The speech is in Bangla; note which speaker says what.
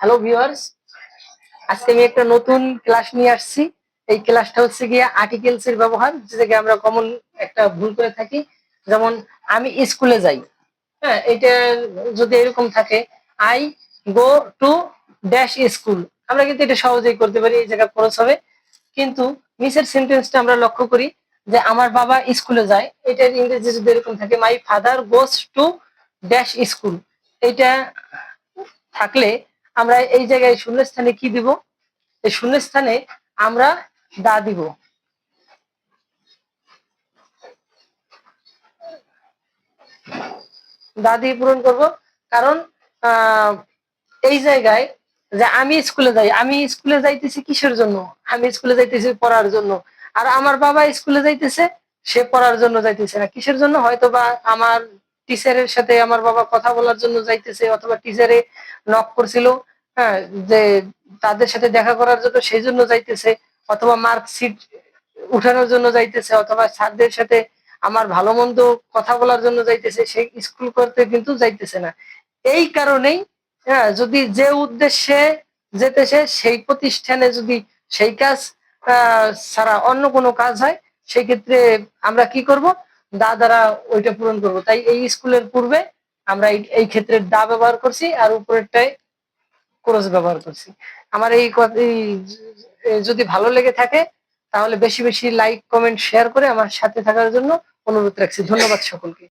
Speaker 1: হ্যালো ভিউয়ার্স আজকে আমি একটা নতুন ক্লাস নিয়ে আসছি। এই ক্লাসটা হচ্ছে গিয়ে আর্টিকেলস এর ব্যবহার, যেটাকে আমরা কমন একটা ভুল করে থাকি। যেমন, আমি স্কুলে যাই। হ্যাঁ এটা যদি এরকম থাকে I go to dash school আমরা কিন্তু এটা সহজেই করতে পারি, এই জায়গা খরচ হবে। কিন্তু নিচের সেন্টেন্সটা আমরা লক্ষ্য করি যে আমার বাবা স্কুলে যায়। এটার ইংরেজি যদি এরকম থাকে my father goes to dash school এটা থাকলে আমরা এই জায়গায় শূন্যস্থানে কি দিব? এই শূন্যস্থানে আমরা দা দিব। দা দিয়ে পূরণ করব। কারণ আহ, এই জায়গায় যে আমি স্কুলে যাই আমি স্কুলে যাইতেছি কিসের জন্য? আমি স্কুলে যাইতেছি পড়ার জন্য। আর আমার বাবা স্কুলে যাইতেছে সে পড়ার জন্য যাইতেছে না। কিসের জন্য? হয়তো বা আমার টিচারের সাথে আমার বাবা কথা বলার জন্য যাইতেছে, অথবা টিচারে নক করছিল হ্যাঁ যে তাদের সাথে দেখা করার জন্য সেই জন্য যাইতেছে, অথবা মার্কশিট উঠানোর জন্য যাইতেছে, অথবা স্যারদের সাথে আমার ভালো মন্দ কথা বলার জন্য যাইতেছে, সেই স্কুল করতে কিন্তু যাইতেছে না। এই কারণেই হ্যাঁ যদি যে উদ্দেশ্যে যেতেছে সেই প্রতিষ্ঠানে যদি সেই কাজ ছাড়া অন্য কোনো কাজ হয়, সেই ক্ষেত্রে আমরা কি করব? দ্বারা ওইটা পূরণ করব। তাই এই স্কুলের পূর্বে আমরা এই- ক্ষেত্রে দা ব্যবহার করছি আর উপরেরটায় ক্রস ব্যবহার করছি। আমার এই যদি ভালো লেগে থাকে, তাহলে বেশি বেশি লাইক, কমেন্ট, শেয়ার করে আমার সাথে থাকার জন্য অনুরোধ রাখছি। ধন্যবাদ সকলকে।